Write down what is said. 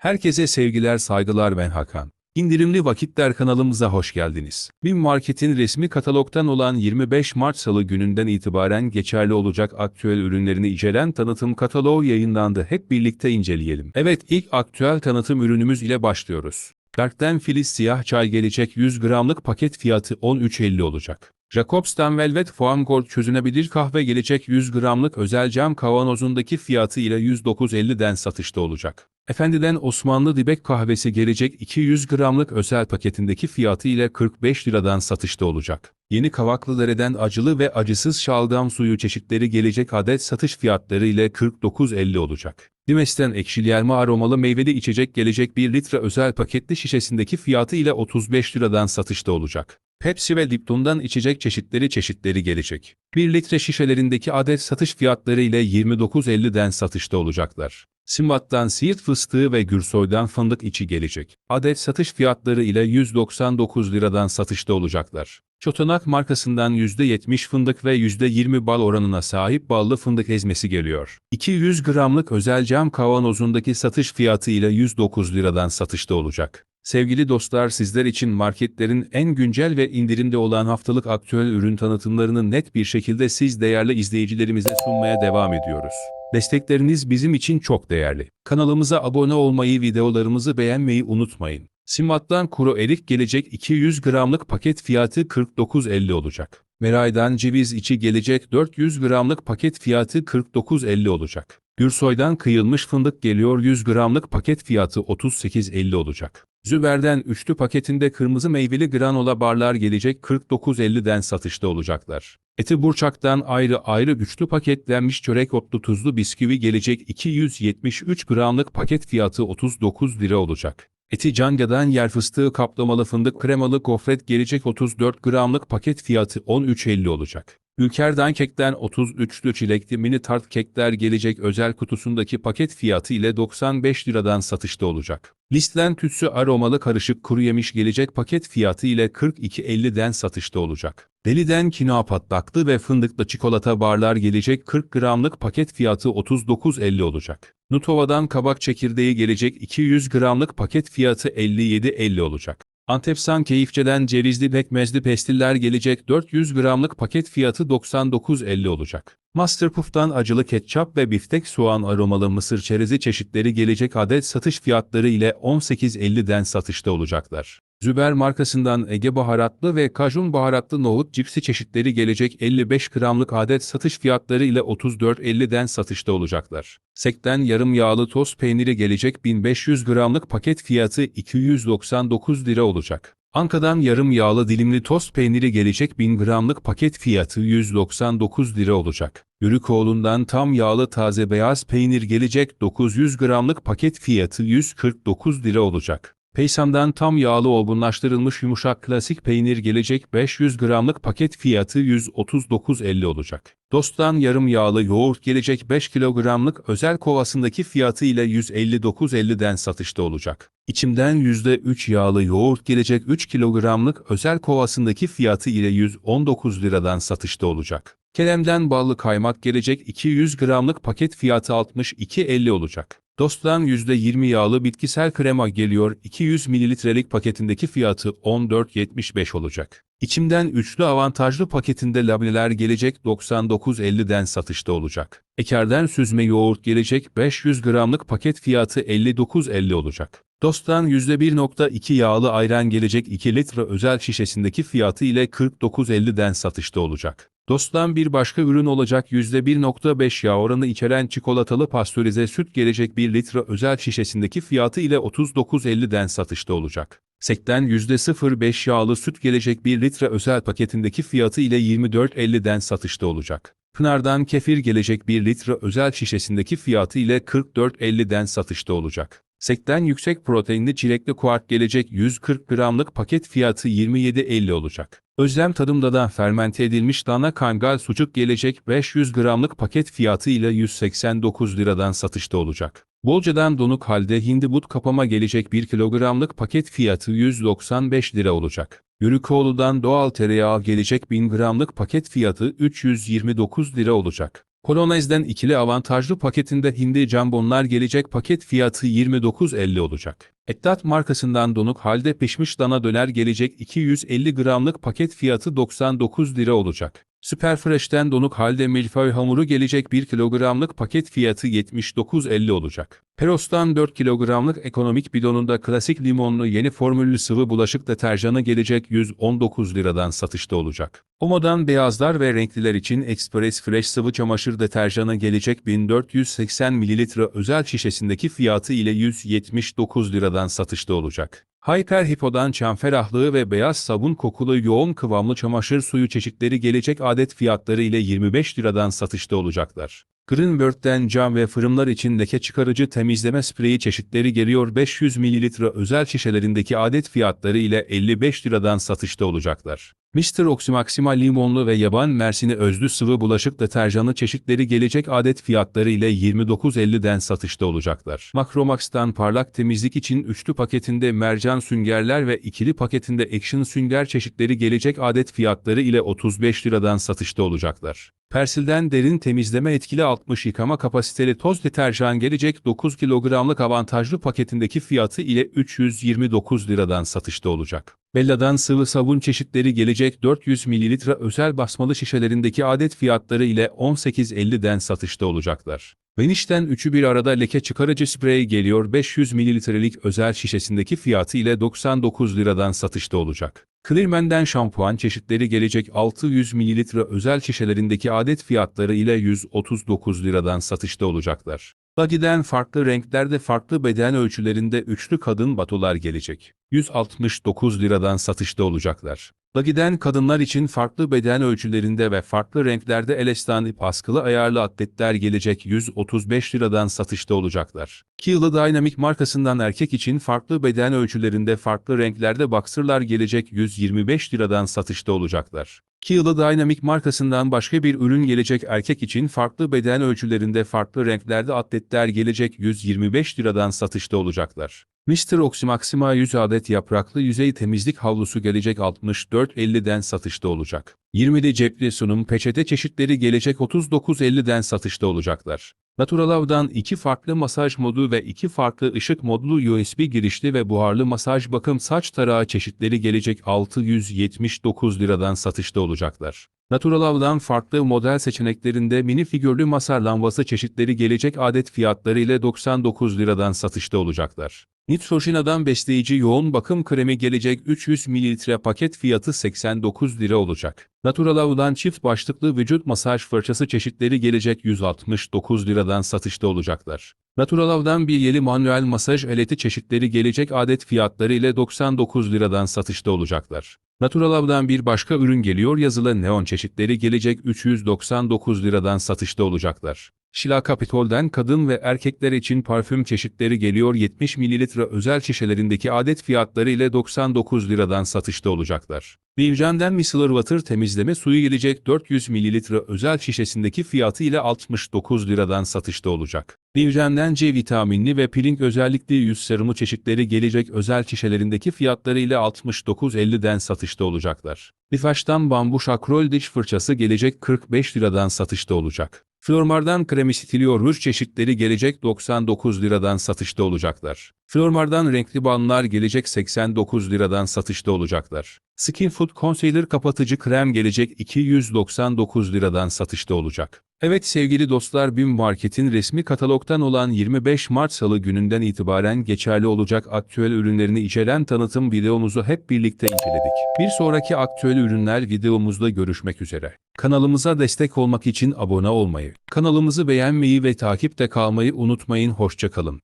Herkese sevgiler saygılar ben Hakan. İndirimli Vakitler kanalımıza hoş geldiniz. BİM Market'in resmi katalogdan olan 25 Mart Salı gününden itibaren geçerli olacak aktüel ürünlerini içeren tanıtım kataloğu yayınlandı. Hep birlikte inceleyelim. Evet ilk aktüel tanıtım ürünümüz ile başlıyoruz. Dark'ten Filiz siyah çay gelecek 100 gramlık paket fiyatı 13.50 olacak. Jacobs'tan Velvet Foam Gold çözünebilir kahve gelecek 100 gramlık özel cam kavanozundaki fiyatı ile 109.50'den satışta olacak. Efendiden Osmanlı Dibek kahvesi gelecek 200 gramlık özel paketindeki fiyatı ile 45 liradan satışta olacak. Yeni Kavaklıdere'den acılı ve acısız şalgam suyu çeşitleri gelecek adet satış fiyatları ile 49.50 olacak. Dimes'ten ekşili elma aromalı meyveli içecek gelecek 1 litre özel paketli şişesindeki fiyatı ile 35 liradan satışta olacak. Pepsi ve Lipton'dan içecek çeşitleri çeşitleri gelecek. 1 litre şişelerindeki adet satış fiyatları ile 29.50'den satışta olacaklar. Simbat'tan siirt fıstığı ve Gürsoy'dan fındık içi gelecek. Adet satış fiyatları ile 199 liradan satışta olacaklar. Çotanak markasından %70 fındık ve %20 bal oranına sahip ballı fındık ezmesi geliyor. 200 gramlık özel cam kavanozundaki satış fiyatı ile 109 liradan satışta olacak. Sevgili dostlar sizler için marketlerin en güncel ve indirimde olan haftalık aktüel ürün tanıtımlarını net bir şekilde siz değerli izleyicilerimize sunmaya devam ediyoruz. Destekleriniz bizim için çok değerli. Kanalımıza abone olmayı, videolarımızı beğenmeyi unutmayın. Simat'tan kuru erik gelecek 200 gramlık paket fiyatı 49.50 olacak. Meray'dan ceviz içi gelecek 400 gramlık paket fiyatı 49.50 olacak. Gürsoy'dan kıyılmış fındık geliyor 100 gramlık paket fiyatı 38.50 olacak. Züber'den üçlü paketinde kırmızı meyveli granola barlar gelecek 49.50'den satışta olacaklar. Eti Burçak'tan ayrı ayrı üçlü paketlenmiş çörek otlu tuzlu bisküvi gelecek 273 gramlık paket fiyatı 39 lira olacak. Eti Canga'dan yer fıstığı kaplamalı fındık kremalı gofret gelecek 34 gramlık paket fiyatı 13.50 olacak. Ülker'den kekten 33'lü çilekli mini tart kekler gelecek özel kutusundaki paket fiyatı ile 95 liradan satışta olacak. Listlen tütsü aromalı karışık kuru yemiş gelecek paket fiyatı ile 42.50'den satışta olacak. Deli'den kinoa patlaklı ve fındıklı çikolata barlar gelecek 40 gramlık paket fiyatı 39.50 olacak. Nutova'dan kabak çekirdeği gelecek 200 gramlık paket fiyatı 57.50 olacak. Antepsan Keyifçe'den cevizli pekmezli pestiller gelecek 400 gramlık paket fiyatı 99.50 olacak. Masterpuff'tan acılı ketçap ve biftek soğan aromalı mısır çerezi çeşitleri gelecek adet satış fiyatları ile 18.50'den satışta olacaklar. Züber markasından Ege baharatlı ve kajun baharatlı nohut cipsi çeşitleri gelecek 55 gramlık adet satış fiyatları ile 34.50'den satışta olacaklar. Sekten yarım yağlı toz peyniri gelecek 1500 gramlık paket fiyatı 299 lira olacak. Anka'dan yarım yağlı dilimli tost peyniri gelecek 1000 gramlık paket fiyatı 199 lira olacak. Yürükoğlu'ndan tam yağlı taze beyaz peynir gelecek 900 gramlık paket fiyatı 149 lira olacak. Peysam'dan tam yağlı olgunlaştırılmış yumuşak klasik peynir gelecek 500 gramlık paket fiyatı 139.50 olacak. Dost'tan yarım yağlı yoğurt gelecek 5 kilogramlık özel kovasındaki fiyatı ile 159.50'den satışta olacak. İçimden %3 yağlı yoğurt gelecek 3 kilogramlık özel kovasındaki fiyatı ile 119 liradan satışta olacak. Kerem'den ballı kaymak gelecek 200 gramlık paket fiyatı 62.50 olacak. Dost'tan %20 yağlı bitkisel krema geliyor 200 mililitrelik paketindeki fiyatı 14.75 olacak. İçimden üçlü avantajlı paketinde labneler gelecek 99.50'den satışta olacak. Eker'den süzme yoğurt gelecek 500 gramlık paket fiyatı 59.50 olacak. Dost'tan %1.2 yağlı ayran gelecek 2 litre özel şişesindeki fiyatı ile 49.50'den satışta olacak. Dost'tan bir başka ürün olacak %1.5 yağ oranı içeren çikolatalı pastörize süt gelecek 1 litre özel şişesindeki fiyatı ile 39.50'den satışta olacak. Sekten %0.5 yağlı süt gelecek 1 litre özel paketindeki fiyatı ile 24.50'den satışta olacak. Pınar'dan kefir gelecek 1 litre özel şişesindeki fiyatı ile 44.50'den satışta olacak. Sekten yüksek proteinli çilekli kuart gelecek 140 gramlık paket fiyatı 27.50 olacak. Özlem Tadımda'dan fermente edilmiş dana kangal sucuk gelecek 500 gramlık paket fiyatı ile 189 liradan satışta olacak. Bolca'dan donuk halde hindibut kapama gelecek 1 kilogramlık paket fiyatı 195 lira olacak. Yürükoğlu'dan doğal tereyağı gelecek 1000 gramlık paket fiyatı 329 lira olacak. Polonez'den ikili avantajlı paketinde hindi jambonlar gelecek paket fiyatı 29.50 olacak. Ettat markasından donuk halde pişmiş dana döner gelecek 250 gramlık paket fiyatı 99 lira olacak. Superfresh'ten donuk halde milföy hamuru gelecek 1 kilogramlık paket fiyatı 79.50 olacak. Peros'tan 4 kilogramlık ekonomik bidonunda klasik limonlu yeni formüllü sıvı bulaşık deterjanı gelecek 119 liradan satışta olacak. Omo'dan beyazlar ve renkliler için Express Fresh sıvı çamaşır deterjanı gelecek 1480 mililitre özel şişesindeki fiyatı ile 179 liradan satışta olacak. Hyper Hippo'dan çam ferahlığı ve beyaz sabun kokulu yoğun kıvamlı çamaşır suyu çeşitleri gelecek adet fiyatları ile 25 liradan satışta olacaklar. Greenberg'den cam ve fırınlar için leke çıkarıcı temizleme spreyi çeşitleri geliyor 500 mililitre özel şişelerindeki adet fiyatları ile 55 liradan satışta olacaklar. Mr. Oxymaxima limonlu ve yaban mersini özlü sıvı bulaşık deterjanı çeşitleri gelecek adet fiyatları ile 29.50'den satışta olacaklar. Macromax'tan parlak temizlik için üçlü paketinde mercan süngerler ve ikili paketinde action sünger çeşitleri gelecek adet fiyatları ile 35 liradan satışta olacaklar. Persil'den derin temizleme etkili 60 yıkama kapasiteli toz deterjan gelecek 9 kilogramlık avantajlı paketindeki fiyatı ile 329 liradan satışta olacak. Bella'dan sıvı sabun çeşitleri gelecek 400 mililitre özel basmalı şişelerindeki adet fiyatları ile 18.50'den satışta olacaklar. Veniş'ten üçü bir arada leke çıkarıcı sprey geliyor 500 mililitrelik özel şişesindeki fiyatı ile 99 liradan satışta olacak. Clearman'den şampuan çeşitleri gelecek 600 mililitre özel şişelerindeki adet fiyatları ile 139 liradan satışta olacaklar. Bagi'den farklı renklerde farklı beden ölçülerinde üçlü kadın batolar gelecek. 169 liradan satışta olacaklar. Bagi'den kadınlar için farklı beden ölçülerinde ve farklı renklerde elestani askılı ayarlı atletler gelecek 135 liradan satışta olacaklar. Kilo Dynamic markasından erkek için farklı beden ölçülerinde farklı renklerde boxerlar gelecek 125 liradan satışta olacaklar. Kilo Dynamic markasından başka bir ürün gelecek erkek için farklı beden ölçülerinde farklı renklerde atletler gelecek 125 liradan satışta olacaklar. Mr. Oxymaxima 100 adet yapraklı yüzey temizlik havlusu gelecek 64.50'den satışta olacak. 20'de cepli sunum peçete çeşitleri gelecek 39.50'den satışta olacaklar. Naturalav'dan iki farklı masaj modu ve iki farklı ışık modlu USB girişli ve buharlı masaj bakım saç tarağı çeşitleri gelecek 679 liradan satışta olacaklar. Naturalav'dan farklı model seçeneklerinde mini figürlü masa lambası çeşitleri gelecek adet fiyatları ile 99 liradan satışta olacaklar. Neutrogena'dan besleyici yoğun bakım kremi gelecek 300 ml paket fiyatı 89 lira olacak. Naturalav'dan çift başlıklı vücut masaj fırçası çeşitleri gelecek 169 liradan satışta olacaklar. Naturalav'dan bir yeli manuel masaj aleti çeşitleri gelecek adet fiyatları ile 99 liradan satışta olacaklar. Naturalav'dan bir başka ürün geliyor yazılı neon çeşitleri gelecek 399 liradan satışta olacaklar. Şila Capitol'den kadın ve erkekler için parfüm çeşitleri geliyor 70 mililitre özel şişelerindeki adet fiyatları ile 99 liradan satışta olacaklar. Vivjen'den Micellar Water temizleme suyu gelecek 400 mililitre özel şişesindeki fiyatı ile 69 liradan satışta olacak. Vivjen'den C vitaminli ve peeling özellikli yüz serumu çeşitleri gelecek özel şişelerindeki fiyatları ile 69.50'den satışta olacaklar. Lifaş'tan bambu şakrol diş fırçası gelecek 45 liradan satışta olacak. Flormar'dan kremi stiliyor ruj çeşitleri gelecek 99 liradan satışta olacaklar. Flormar'dan renkli banlar gelecek 89 liradan satışta olacaklar. Skin Food Concealer kapatıcı krem gelecek 299 liradan satışta olacak. Evet sevgili dostlar BİM Market'in resmi katalogdan olan 25 Mart Salı gününden itibaren geçerli olacak aktüel ürünlerini içeren tanıtım videomuzu hep birlikte inceledik. Bir sonraki aktüel ürünler videomuzda görüşmek üzere. Kanalımıza destek olmak için abone olmayı, kanalımızı beğenmeyi ve takipte kalmayı unutmayın. Hoşçakalın.